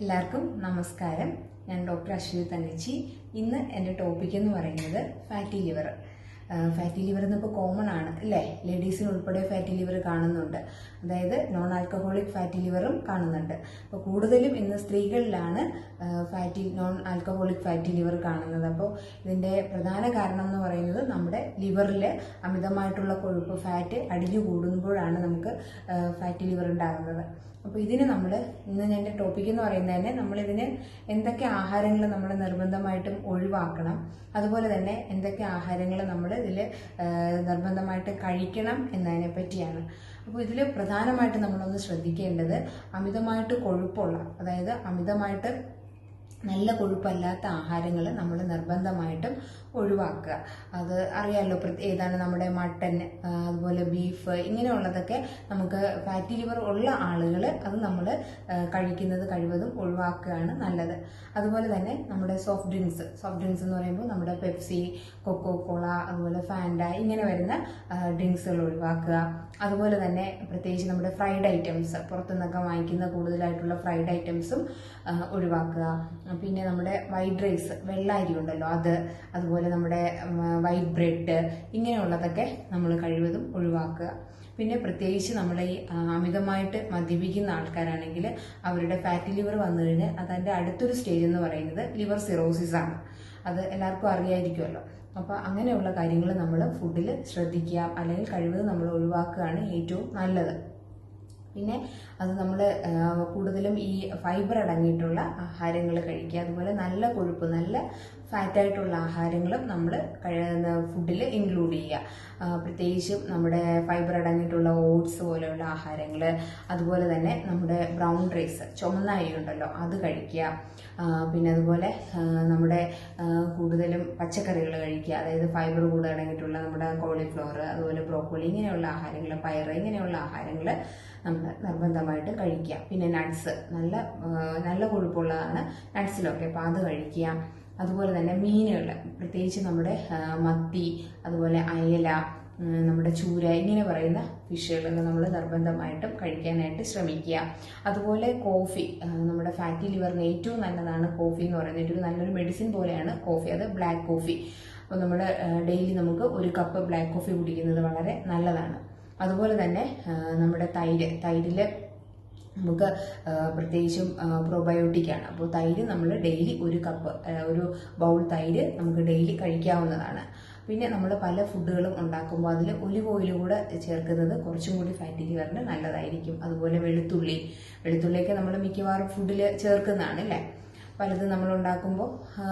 എല്ലാവർക്കും നമസ്കാരം. ഞാൻ ഡോക്ടർ അശ്വതി തന്നിച്ചി. ഇന്ന് എന്റെ ടോപ്പിക് എന്ന് പറയുന്നത് ഫാറ്റി ലിവർ ഫാറ്റി ലിവർ എന്നിപ്പോൾ കോമൺ ആണ് അല്ലേ? ലേഡീസിന് ഉൾപ്പെടെ ഫാറ്റി ലിവർ കാണുന്നുണ്ട്. അതായത് നോൺ ആൽക്കഹോളിക് ഫാറ്റി ലിവറും കാണുന്നുണ്ട്. അപ്പോൾ കൂടുതലും ഇന്ന് സ്ത്രീകളിലാണ് fatty non alcoholic fatty liver കാണുന്നത്. അപ്പോൾ ഇതിന്റെ പ്രധാന കാരണം എന്ന് പറയുന്നത് നമ്മുടെ ലിവറിൽ അമിതമായിട്ടുള്ള കൊഴുപ്പ് ഫാറ്റ് അടിഞ്ഞു കൂടുമ്പോഴാണ് നമുക്ക് ഫാറ്റി ലിവർ ഉണ്ടാകുന്നത്. അപ്പോൾ ഇതിന് നമ്മൾ ഇന്ന് എന്റെ ടോപ്പിക് എന്ന് പറയുന്നത് തന്നെ നമ്മളിതിന് എന്തൊക്കെ ആഹാരങ്ങൾ നമ്മൾ നിർബന്ധമായിട്ടും ഒഴിവാക്കണം. അതുപോലെ തന്നെ എന്തൊക്കെ ആഹാരങ്ങൾ നമ്മൾ ഇതിൽ നിർബന്ധമായിട്ട് കഴിക്കണം എന്നതിനെ പറ്റിയാണ് അപ്പോൾ ഇതിൽ പ്രധാനമായിട്ട് നമ്മളൊന്ന് ശ്രദ്ധിക്കേണ്ടത് അമിതമായിട്ട് കൊഴുപ്പുള്ള അതായത് അമിതമായിട്ട് നല്ല കൊഴുപ്പല്ലാത്ത ആഹാരങ്ങൾ നമ്മൾ നിർബന്ധമായിട്ടും ഒഴിവാക്കുക. അത് അറിയാമല്ലോ ഏതാണ് നമ്മുടെ മട്ടൻ അതുപോലെ ബീഫ് ഇങ്ങനെയുള്ളതൊക്കെ നമുക്ക് ഫാറ്റി ലിവർ ഉള്ള ആളുകൾ അത് നമ്മൾ കഴിക്കുന്നത് കഴിവതും ഒഴിവാക്കുകയാണ് നല്ലത്. അതുപോലെ തന്നെ നമ്മുടെ സോഫ്റ്റ് ഡ്രിങ്ക്സ് സോഫ്റ്റ് ഡ്രിങ്ക്സ് എന്ന് പറയുമ്പോൾ നമ്മുടെ പെപ്സി കൊക്കോ കോള അതുപോലെ ഫാൻഡ ഇങ്ങനെ വരുന്ന ഡ്രിങ്ക്സുകൾ ഒഴിവാക്കുക. അതുപോലെ തന്നെ പ്രത്യേകിച്ച് നമ്മുടെ ഫ്രൈഡ് ഐറ്റംസ് പുറത്തുനിന്നൊക്കെ വാങ്ങിക്കുന്ന കൂടുതലായിട്ടുള്ള ഫ്രൈഡ് ഐറ്റംസും ഒഴിവാക്കുക. പിന്നെ നമ്മുടെ വൈറ്റ് റൈസ് വെള്ള അരി ഉണ്ടല്ലോ അത് അതുപോലെ നമ്മുടെ വൈറ്റ് ബ്രെഡ് ഇങ്ങനെയുള്ളതൊക്കെ നമ്മൾ കഴിവതും ഒഴിവാക്കുക. പിന്നെ പ്രത്യേകിച്ച് നമ്മൾ ഈ അമിതമായിട്ട് മദ്യപിക്കുന്ന ആൾക്കാരാണെങ്കിൽ അവരുടെ ഫാറ്റി ലിവർ വന്നു കഴിഞ്ഞാൽ അതിന്റെ അടുത്തൊരു സ്റ്റേജ് എന്ന് പറയുന്നത് ലിവർ സിറോസിസ് ആണ്. അത് എല്ലാവർക്കും അറിയായിരിക്കുമല്ലോ. അപ്പോൾ അങ്ങനെയുള്ള കാര്യങ്ങൾ നമ്മൾ ഫുഡിൽ ശ്രദ്ധിക്കുക അല്ലെങ്കിൽ കഴിവതും നമ്മൾ ഒഴിവാക്കുകയാണ് ഏറ്റവും നല്ലത്. പിന്നെ അത് നമ്മൾ കൂടുതലും ഈ ഫൈബർ അടങ്ങിയിട്ടുള്ള ആഹാരങ്ങൾ കഴിക്കുക. അതുപോലെ നല്ല കൊഴുപ്പ് നല്ല ഫാറ്റായിട്ടുള്ള ആഹാരങ്ങളും നമ്മൾ ഫുഡിൽ ഇൻക്ലൂഡ് ചെയ്യുക. പ്രത്യേകിച്ചും നമ്മുടെ ഫൈബർ അടങ്ങിയിട്ടുള്ള ഓട്സ് പോലെയുള്ള ആഹാരങ്ങൾ അതുപോലെ തന്നെ നമ്മുടെ ബ്രൗൺ റൈസ് ചുമന്ന അരി ഉണ്ടല്ലോ അത് കഴിക്കുക. പിന്നെ അതുപോലെ നമ്മുടെ കൂടുതലും പച്ചക്കറികൾ കഴിക്കുക. അതായത് ഫൈബർ കൂടുതൽ അടങ്ങിയിട്ടുള്ള നമ്മുടെ കോളിഫ്ലവർ അതുപോലെ ബ്രോക്കോളി ഇങ്ങനെയുള്ള ആഹാരങ്ങൾ പയർ ഇങ്ങനെയുള്ള ആഹാരങ്ങൾ നമ്മൾ നിർബന്ധമായിട്ട് കഴിക്കുക. പിന്നെ നട്ട്സ് നല്ല നല്ല കൊഴുപ്പുള്ളതാണ് നട്ട്സിലൊക്കെ അപ്പോൾ അത് കഴിക്കുക. അതുപോലെ തന്നെ മീനുകൾ പ്രത്യേകിച്ച് നമ്മുടെ മത്തി അതുപോലെ അയല നമ്മുടെ ചൂര ഇങ്ങനെ പറയുന്ന ഫിഷുകളൊക്കെ നമ്മൾ നിർബന്ധമായിട്ടും കഴിക്കാനായിട്ട് ശ്രമിക്കുക. അതുപോലെ കോഫി നമ്മുടെ ഫാറ്റി ലിവറിന് ഏറ്റവും നല്ലതാണ് കോഫി എന്ന് പറയുന്നത്. ഒരു നല്ലൊരു മെഡിസിൻ പോലെയാണ് കോഫി അത് ബ്ലാക്ക് കോഫി അപ്പോൾ നമ്മുടെ ഡെയിലി നമുക്ക് ഒരു കപ്പ് ബ്ലാക്ക് കോഫി കുടിക്കുന്നത് വളരെ നല്ലതാണ്. അതുപോലെ തന്നെ നമ്മുടെ തൈര് തൈരിൽ നമുക്ക് പ്രത്യേകിച്ചും പ്രോബയോട്ടിക് ആണ്. അപ്പോൾ തൈര് നമ്മൾ ഡെയിലി ഒരു കപ്പ് ഒരു ബൗൾ തൈര് നമുക്ക് ഡെയിലി കഴിക്കാവുന്നതാണ്. പിന്നെ നമ്മൾ പല ഫുഡുകളും ഉണ്ടാക്കുമ്പോൾ അതിൽ ഒലിവ് ഓയിൽ കൂടെ ചേർക്കുന്നത് കുറച്ചും കൂടി ഫാറ്റി ലിവറിന് നല്ലതായിരിക്കും. അതുപോലെ വെളുത്തുള്ളി. വെളുത്തുള്ളിയൊക്കെ നമ്മൾ മിക്കവാറും ഫുഡിൽ ചേർക്കുന്നതാണ് അല്ലേ? പലതും നമ്മൾ ഉണ്ടാക്കുമ്പോൾ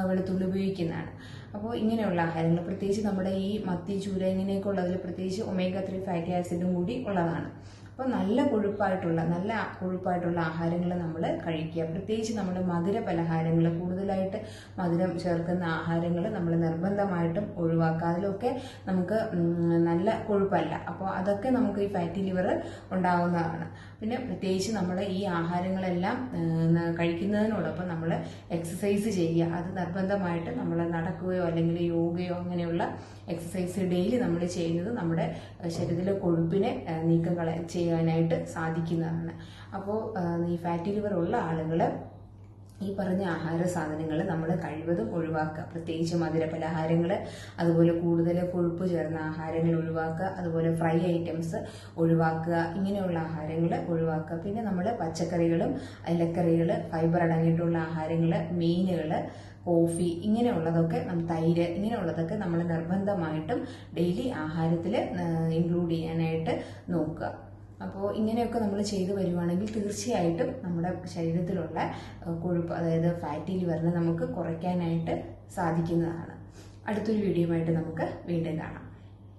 വെളുത്തുള്ളി ഉപയോഗിക്കുന്നതാണ്. അപ്പോൾ ഇങ്ങനെയുള്ള ആഹാരങ്ങൾ പ്രത്യേകിച്ച് നമ്മുടെ ഈ മത്തി ചൂര ഇങ്ങനെയൊക്കെ ഉള്ളതിൽ പ്രത്യേകിച്ച് ഒമേഗ ത്രീ ഫാറ്റി ആസിഡും കൂടി ഉള്ളതാണ്. അപ്പോൾ നല്ല കൊഴുപ്പായിട്ടുള്ള നല്ല കൊഴുപ്പായിട്ടുള്ള ആഹാരങ്ങൾ നമ്മൾ കഴിക്കുക. പ്രത്യേകിച്ച് നമ്മുടെ മധുര പലഹാരങ്ങൾ കൂടുതലായിട്ട് മധുരം ചേർക്കുന്ന ആഹാരങ്ങൾ നമ്മൾ നിർബന്ധമായിട്ടും ഒഴിവാക്കുക. അതിലൊക്കെ നമുക്ക് നല്ല കൊഴുപ്പല്ല. അപ്പോൾ അതൊക്കെ നമുക്ക് ഈ ഫാറ്റി ലിവർ ഉണ്ടാകുന്നതാണ് പിന്നെ പ്രത്യേകിച്ച് നമ്മൾ ഈ ആഹാരങ്ങളെല്ലാം കഴിക്കുന്നതിനോടൊപ്പം നമ്മൾ എക്സസൈസ് ചെയ്യുക. അത് നിർബന്ധമായിട്ട് നമ്മൾ നടക്കുകയോ അല്ലെങ്കിൽ യോഗയോ അങ്ങനെയുള്ള എക്സസൈസ് ഡെയിലി നമ്മൾ ചെയ്യുന്നത് നമ്മുടെ ശരീരത്തിലെ കൊഴുപ്പിനെ നീക്കം കള ചെയ്യാനായിട്ട് സാധിക്കുന്നതാണ്. അപ്പോൾ ഈ ഫാറ്റി ലിവർ ഉള്ള ആളുകൾ ഈ പറഞ്ഞ ആഹാര സാധനങ്ങൾ നമ്മൾ കഴിവതും ഒഴിവാക്കുക. പ്രത്യേകിച്ച് മധുര പലഹാരങ്ങൾ അതുപോലെ കൂടുതൽ കൊഴുപ്പ് ചേർന്ന ആഹാരങ്ങൾ ഒഴിവാക്കുക അതുപോലെ ഫ്രൈ ഐറ്റംസ് ഒഴിവാക്കുക ഇങ്ങനെയുള്ള ആഹാരങ്ങൾ ഒഴിവാക്കുക. പിന്നെ നമ്മൾ പച്ചക്കറികളും ഇലക്കറികൾ ഫൈബർ അടങ്ങിയിട്ടുള്ള ആഹാരങ്ങൾ മീനുകൾ കോഫി ഇങ്ങനെയുള്ളതൊക്കെ തൈര് ഇങ്ങനെയുള്ളതൊക്കെ നമ്മൾ നിർബന്ധമായിട്ടും ഡെയിലി ആഹാരത്തിൽ ഇൻക്ലൂഡ് ചെയ്യാനായിട്ട് നോക്കുക. അപ്പോൾ ഇങ്ങനെയൊക്കെ നമ്മൾ ചെയ്തു വരുവാണെങ്കിൽ തീർച്ചയായിട്ടും നമ്മുടെ ശരീരത്തിലുള്ള കൊഴുപ്പ് അതായത് ഫാറ്റിൽ ലിവറിനെ നമുക്ക് കുറയ്ക്കാനായിട്ട് സാധിക്കുന്നതാണ്. അടുത്തൊരു വീഡിയോയുമായിട്ട് നമുക്ക് വീണ്ടും കാണാം.